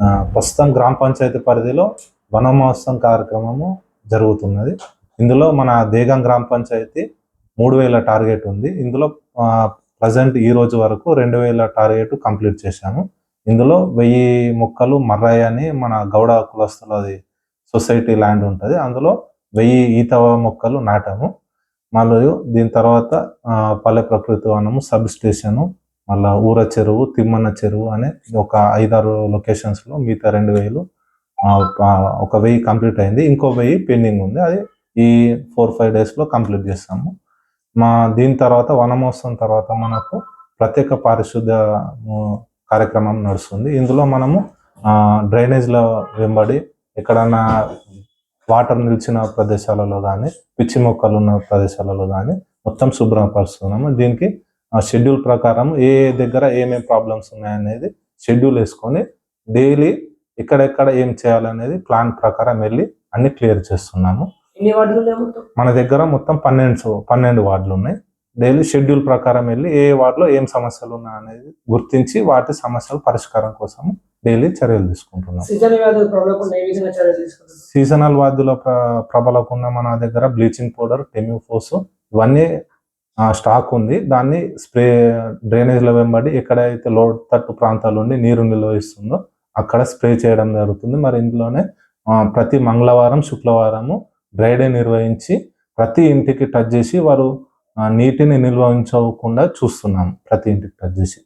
ప్రస్తుతం గ్రామ పంచాయతీ పరిధిలో వన మహోత్సవం కార్యక్రమము జరుగుతున్నది. ఇందులో మన దేగం గ్రామ పంచాయతీ మూడు వేల టార్గెట్ ఉంది. ఇందులో ప్రజెంట్ ఈ రోజు వరకు రెండు వేల టార్గెట్ కంప్లీట్ చేశాము. ఇందులో వెయ్యి మొక్కలు మర్రాయి అని మన గౌడ కులస్తులది సొసైటీ ల్యాండ్ ఉంటుంది. అందులో వెయ్యి ఈత మొక్కలు నాటాము. మరియు దీని తర్వాత పల్లె ప్రకృతి వనము సబ్ స్టేషను మళ్ళా ఊర చెరువు తిమ్మన్న చెరువు అనే ఒక ఐదారు లొకేషన్స్లో మిగతా రెండు వేలు ఒక వెయ్యి కంప్లీట్ అయింది. ఇంకో వెయ్యి పెండింగ్ ఉంది. అది ఈ ఫోర్ ఫైవ్ డేస్లో కంప్లీట్ చేస్తాము. మా దీని తర్వాత వనమోత్సవం తర్వాత మనకు ప్రత్యేక పారిశుద్ధ్య కార్యక్రమం నడుస్తుంది. ఇందులో మనము డ్రైనేజ్ల వెంబడి ఎక్కడన్నా వాటర్ నిలిచిన ప్రదేశాలలో కానీ పిచ్చి మొక్కలు ఉన్న ప్రదేశాలలో కానీ మొత్తం శుభ్రపరుస్తున్నాము. దీనికి షెడ్యూల్ ప్రకారం ఏ దగ్గర ఏమేమి ప్రాబ్లమ్స్ ఉన్నాయనేది షెడ్యూల్ వేసుకొని డైలీ ఎక్కడెక్కడ ఏం చేయాలనేది ప్లాన్ ప్రకారం వెళ్ళి అన్ని క్లియర్ చేస్తున్నాము. మన దగ్గర మొత్తం పన్నెండు పన్నెండు వార్డులు ఉన్నాయి. డైలీ షెడ్యూల్ ప్రకారం వెళ్ళి ఏ వార్డులో ఏం సమస్యలు ఉన్నాయి అనేది గుర్తించి వాటి సమస్యల పరిష్కారం కోసం డైలీ చర్యలు తీసుకుంటున్నాం సీజనల్ వ్యాధుల ప్ర- ప్రబలకుండా మన దగ్గర బ్లీచింగ్ పౌడర్ టెమ్యూఫోస్ ఇవన్నీ ఆ, స్టాక్ ఉంది. దాన్ని స్ప్రే డ్రైనేజ్ల వెంబడి ఎక్కడైతే లోడ్ తట్టు ప్రాంతాలు ఉండి నీరు నిల్వహిస్తుందో అక్కడ స్ప్రే చేయడం జరుగుతుంది. మరి ఇందులోనే ప్రతి మంగళవారం శుక్రవారము డ్రై డే నిర్వహించి ప్రతి ఇంటికి టచ్ చేసి వారు నీటిని నిల్వ ఉంచకుండా చూస్తున్నాం ప్రతి ఇంటికి టచ్ చేసి.